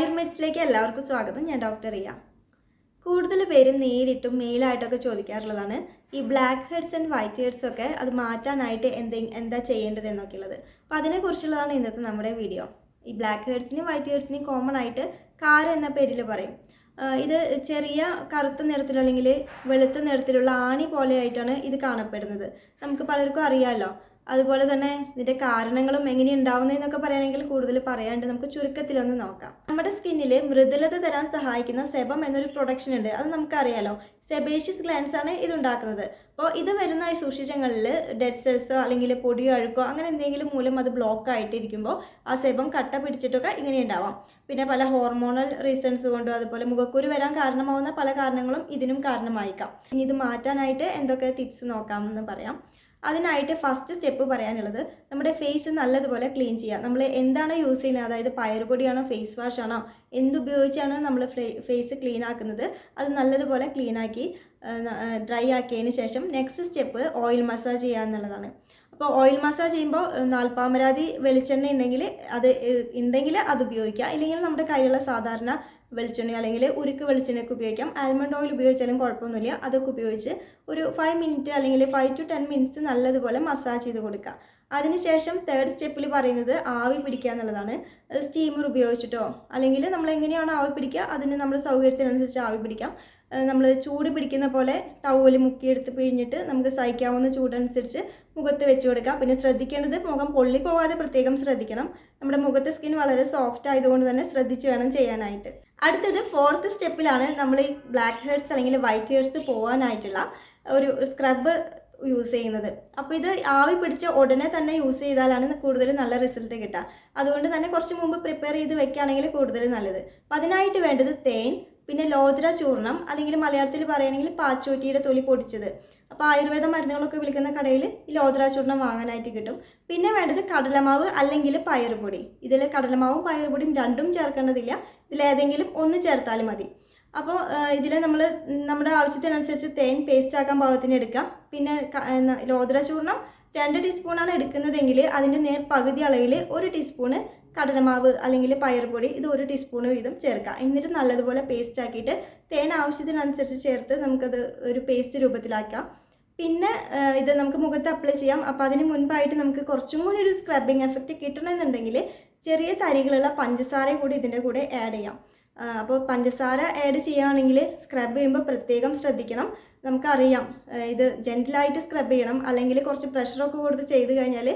സ്വാഗതം. ഞാൻ ഡോക്ടർ റിയ. കൂടുതൽ പേരും നേരിട്ടും മെയിലായിട്ടൊക്കെ ചോദിക്കാറുള്ളതാണ് ഈ blackheads and whiteheads ഒക്കെ അത് മാറ്റാനായിട്ട് എന്തെ എന്താ ചെയ്യേണ്ടത് എന്നൊക്കെയുള്ളത് അപ്പോൾ അതിനെക്കുറിച്ചുള്ളതാണ് ഇന്നത്തെ നമ്മുടെ വീഡിയോ. ഈ ബ്ലാക്ക് ഹെഡ്സിനും വൈറ്റ് ഹെഡ്സിനും കോമൺ ആയിട്ട് കാര എന്ന പേരിൽ പറയും. ഇത് ചെറിയ കറുത്ത നിറത്തിൽ അല്ലെങ്കിൽ വെളുത്ത നിറത്തിലുള്ള ആണി പോലെയായിട്ടാണ് ഇത് കാണപ്പെടുന്നത്. നമുക്ക് പലർക്കും അറിയാമല്ലോ അതുപോലെ തന്നെ ഇതിന്റെ കാരണങ്ങളും എങ്ങനെ ഉണ്ടാവുന്നതെന്നൊക്കെ പറയുകയാണെങ്കിൽ കൂടുതൽ പറയാണ്ട് നമുക്ക് ചുരുക്കത്തിൽ ഒന്ന് നോക്കാം. നമ്മുടെ സ്കിന്നിൽ മൃദുലത തരാൻ സഹായിക്കുന്ന സെബം എന്നൊരു പ്രൊഡക്ഷൻ ഉണ്ട്. അത് നമുക്കറിയാലോ. സെബേഷ്യസ് ഗ്ലാൻസ് ആണ് ഇത് ഉണ്ടാക്കുന്നത്. അപ്പോൾ ഇത് വരുന്ന ഈ സൂക്ഷിച്ചങ്ങളിൽ ഡെഡ് സെൽസോ അല്ലെങ്കിൽ പൊടിയോ അഴുക്കോ അങ്ങനെ എന്തെങ്കിലും മൂലം അത് ബ്ലോക്ക് ആയിട്ടിരിക്കുമ്പോൾ ആ സെബം കട്ട പിടിച്ചിട്ടൊക്കെ ഇങ്ങനെ ഉണ്ടാവാം. പിന്നെ പല ഹോർമോണൽ റീസൺസ് കൊണ്ടും അതുപോലെ മുഖക്കുരു വരാൻ കാരണമാവുന്ന പല കാരണങ്ങളും ഇതിനും കാരണമായിക്കാം. ഇനി ഇത് മാറ്റാനായിട്ട് എന്തൊക്കെ ടിപ്സ് നോക്കാമെന്ന് പറയാം. അതിനായിട്ട് ഫസ്റ്റ് സ്റ്റെപ്പ് പറയാനുള്ളത് നമ്മുടെ ഫേസ് നല്ലതുപോലെ ക്ലീൻ ചെയ്യുക. നമ്മൾ എന്താണ് യൂസ് ചെയ്യുന്നത്? അതായത് പയറുപൊടിയാണോ ഫേസ് വാഷാണോ എന്തുപയോഗിച്ചാണ് നമ്മൾ ഫേസ് ക്ലീൻ ആക്കുന്നത്? അത് നല്ലതുപോലെ ക്ലീൻ ആക്കി ഡ്രൈ ആക്കിയതിന് ശേഷം നെക്സ്റ്റ് സ്റ്റെപ്പ് ഓയിൽ മസാജ് ചെയ്യുക എന്നുള്ളതാണ്. അപ്പോൾ ഓയിൽ മസാജ് ചെയ്യുമ്പോൾ നാൽപ്പാമരാതി വെളിച്ചെണ്ണ ഉണ്ടെങ്കിൽ അത് ഉണ്ടെങ്കിൽ അത് ഉപയോഗിക്കുക. ഇല്ലെങ്കിൽ നമ്മുടെ കയ്യിലുള്ള സാധാരണ വെളിച്ചെണ്ണ അല്ലെങ്കിൽ ഉരുക്ക് വെളിച്ചെണ്ണയൊക്കെ ഉപയോഗിക്കാം. ആൽമണ്ട് ഓയിൽ ഉപയോഗിച്ചാലും കുഴപ്പമൊന്നുമില്ല. അതൊക്കെ ഉപയോഗിച്ച് ഒരു ഫൈവ് മിനിറ്റ് അല്ലെങ്കിൽ ഫൈവ് ടു ടെൻ മിനിറ്റ്സ് നല്ലതുപോലെ മസാജ് ചെയ്ത് കൊടുക്കുക. അതിനുശേഷം തേർഡ് സ്റ്റെപ്പിൽ പറയുന്നത് ആവി പിടിക്കുക എന്നുള്ളതാണ്. സ്റ്റീമർ ഉപയോഗിച്ചിട്ടോ അല്ലെങ്കിൽ നമ്മൾ എങ്ങനെയാണോ ആവി പിടിക്കുക അതിന് നമ്മുടെ സൗകര്യത്തിനനുസരിച്ച് ആവി പിടിക്കാം. നമ്മൾ ചൂട് പിടിക്കുന്ന പോലെ ടവൽ മുക്കിയെടുത്ത് പിഴിഞ്ഞിട്ട് നമുക്ക് സഹിക്കാവുന്ന ചൂടനുസരിച്ച് മുഖത്ത് വെച്ച് കൊടുക്കാം. പിന്നെ ശ്രദ്ധിക്കേണ്ടത് മുഖം പൊള്ളി പോവാതെ പ്രത്യേകം ശ്രദ്ധിക്കണം. നമ്മുടെ മുഖത്തെ സ്കിൻ വളരെ സോഫ്റ്റ് ആയതുകൊണ്ട് തന്നെ ശ്രദ്ധിച്ച് വേണം ചെയ്യാനായിട്ട്. അടുത്തത് ഫോർത്ത് സ്റ്റെപ്പിലാണ് നമ്മൾ ഈ ബ്ലാക്ക് ഹെഡ്സ് അല്ലെങ്കിൽ വൈറ്റ് ഹെഡ്സ് പോകാനായിട്ടുള്ള ഒരു സ്ക്രബ് യൂസ് ചെയ്യുന്നത്. അപ്പോൾ ഇത് ആവി പിടിച്ച ഉടനെ തന്നെ യൂസ് ചെയ്താലാണ് കൂടുതൽ നല്ല റിസൾട്ട് കിട്ടുക. അതുകൊണ്ട് തന്നെ കുറച്ച് മുമ്പ് പ്രിപ്പയർ ചെയ്ത് വെക്കുകയാണെങ്കിൽ കൂടുതൽ നല്ലത്. അപ്പം അതിനായിട്ട് വേണ്ടത് തേൻ പിന്നെ ലോദ്ര ചൂർണം അല്ലെങ്കിൽ മലയാളത്തിൽ പറയുകയാണെങ്കിൽ പാച്ചോറ്റിയുടെ തൊലി പൊടിച്ചത്. അപ്പോൾ ആയുർവേദ മരുന്നുകളൊക്കെ വിളിക്കുന്ന കടയിൽ ഈ ലോദ്രാചൂർണം വാങ്ങാനായിട്ട് കിട്ടും. പിന്നെ വേണ്ടത് കടലമാവ് അല്ലെങ്കിൽ പയറുപൊടി. ഇതിൽ കടലമാവും പയറുപൊടിയും രണ്ടും ചേർക്കേണ്ടതില്ല. ഇതിലേതെങ്കിലും ഒന്ന് ചേർത്താലും മതി. അപ്പോൾ ഇതിൽ നമ്മൾ നമ്മുടെ ആവശ്യത്തിനനുസരിച്ച് തേൻ പേസ്റ്റ് ആക്കാൻ പാകത്തിന് എടുക്കാം. പിന്നെ ക- ഏ, ന- ലോദ്ര രണ്ട് ടീസ്പൂണാണ് എടുക്കുന്നതെങ്കിൽ അതിന്റെ നേർ പകുതി അളവിൽ ഒരു ടീസ്പൂണ് കടലമാവ് അല്ലെങ്കിൽ പയർപൊടി ഇത് ഒരു ടീസ്പൂൺ വീതം ചേർക്കാം. എന്നിട്ട് നല്ലതുപോലെ പേസ്റ്റ് ആക്കിയിട്ട് തേൻ ആവശ്യത്തിനനുസരിച്ച് ചേർത്ത് നമുക്കത് ഒരു പേസ്റ്റ് രൂപത്തിലാക്കാം. പിന്നെ ഇത് നമുക്ക് മുഖത്ത് അപ്ലൈ ചെയ്യാം. അപ്പോൾ അതിന് മുൻപായിട്ട് നമുക്ക് കുറച്ചും കൂടി ഒരു സ്ക്രബിങ് എഫക്റ്റ് കിട്ടണമെന്നുണ്ടെങ്കിൽ ചെറിയ തരികളുള്ള പഞ്ചസാര കൂടി ഇതിന്റെ കൂടെ ആഡ് ചെയ്യാം. അപ്പോൾ പഞ്ചസാര ആഡ് ചെയ്യുകയാണെങ്കിൽ സ്ക്രബ് ചെയ്യുമ്പോൾ പ്രത്യേകം ശ്രദ്ധിക്കണം. നമുക്കറിയാം ഇത് ജെന്റിലായിട്ട് സ്ക്രബ് ചെയ്യണം. അല്ലെങ്കിൽ കുറച്ച് പ്രഷറൊക്കെ കൊടുത്ത് ചെയ്ത് കഴിഞ്ഞാൽ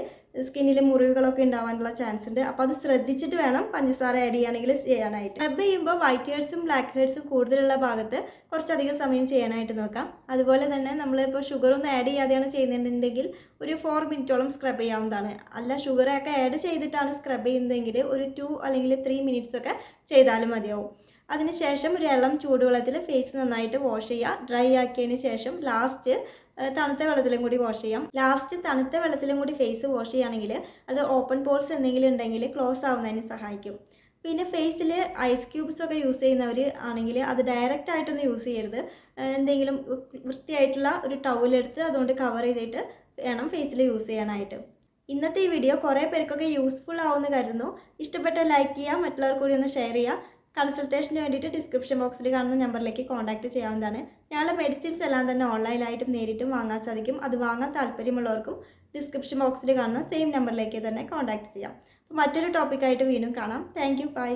സ്കിന്നിൽ മുറിവുകളൊക്കെ ഉണ്ടാവാനുള്ള ചാൻസ് ഉണ്ട്. അപ്പോൾ അത് ശ്രദ്ധിച്ചിട്ട് വേണം പഞ്ചസാര ആഡ് ചെയ്യുകയാണെങ്കിൽ ചെയ്യാനായിട്ട്. സ്ക്രബ് ചെയ്യുമ്പോൾ വൈറ്റ് ഹെയർസും ബ്ലാക്ക് ഹെയർസും കൂടുതലുള്ള ഭാഗത്ത് കുറച്ചധികം സമയം ചെയ്യാനായിട്ട് നോക്കാം. അതുപോലെ തന്നെ നമ്മളിപ്പോൾ ഷുഗർ ഒന്നും ആഡ് ചെയ്യാതെയാണ് ചെയ്യുന്നുണ്ടെങ്കിൽ ഒരു ഫോർ മിനിറ്റോളം സ്ക്രബ് ചെയ്യാവുന്നതാണ്. അല്ല ഷുഗറൊക്കെ ആഡ് ചെയ്തിട്ടാണ് സ്ക്രബ് ചെയ്യുന്നതെങ്കിൽ ഒരു ടു അല്ലെങ്കിൽ ത്രീ മിനിറ്റ്സ് ഒക്കെ ചെയ്താലും മതിയാവും. അതിനുശേഷം ഒരു ഇളം ചൂടുവെള്ളത്തിൽ ഫേസ് നന്നായിട്ട് വാഷ് ചെയ്യുക. ഡ്രൈ ആക്കിയതിന് ശേഷം ലാസ്റ്റ് തണുത്ത വെള്ളത്തിലും കൂടി വാഷ് ചെയ്യാം. ലാസ്റ്റ് തണുത്ത വെള്ളത്തിലും കൂടി ഫേസ് വാഷ് ചെയ്യുകയാണെങ്കിൽ അത് ഓപ്പൺ പോൾസ് എന്തെങ്കിലും ഉണ്ടെങ്കിൽ ക്ലോസ് ആവുന്നതിന് സഹായിക്കും. പിന്നെ ഫേസിൽ ഐസ് ക്യൂബ്സ് ഒക്കെ യൂസ് ചെയ്യുന്നവർ ആണെങ്കിൽ അത് ഡയറക്റ്റ് ആയിട്ടൊന്നും യൂസ് ചെയ്യരുത്. എന്തെങ്കിലും വൃത്തിയായിട്ടുള്ള ഒരു ടവലെടുത്ത് അതുകൊണ്ട് കവർ ചെയ്തിട്ട് വേണം ഫേസിൽ യൂസ് ചെയ്യാനായിട്ട്. ഇന്നത്തെ ഈ വീഡിയോ കുറേ പേർക്കൊക്കെ യൂസ്ഫുൾ ആവുമെന്ന് കരുതുന്നു. ഇഷ്ടപ്പെട്ട ലൈക്ക് ചെയ്യുക മറ്റുള്ളവർ കൂടി ഒന്ന് ഷെയർ ചെയ്യുക. കൺസൾട്ടേഷന് വേണ്ടിയിട്ട് ഡിസ്ക്രിപ്ഷൻ ബോക്സിൽ കാണുന്ന നമ്പറിലേക്ക് കോൺടാക്ട് ചെയ്യാവുന്നതാണ്. ഞങ്ങളുടെ മെഡിസിൻസ് എല്ലാം തന്നെ ഓൺലൈനായിട്ടും നേരിട്ടും വാങ്ങാൻ സാധിക്കും. അത് വാങ്ങാൻ താല്പര്യമുള്ളവർക്കും ഡിസ്ക്രിപ്ഷൻ ബോക്സിൽ കാണുന്ന സെയിം നമ്പറിലേക്ക് തന്നെ കോൺടാക്ട് ചെയ്യാം. മറ്റൊരു ടോപ്പിക്കായിട്ട് വീണ്ടും കാണാം. Thank you. ബൈ.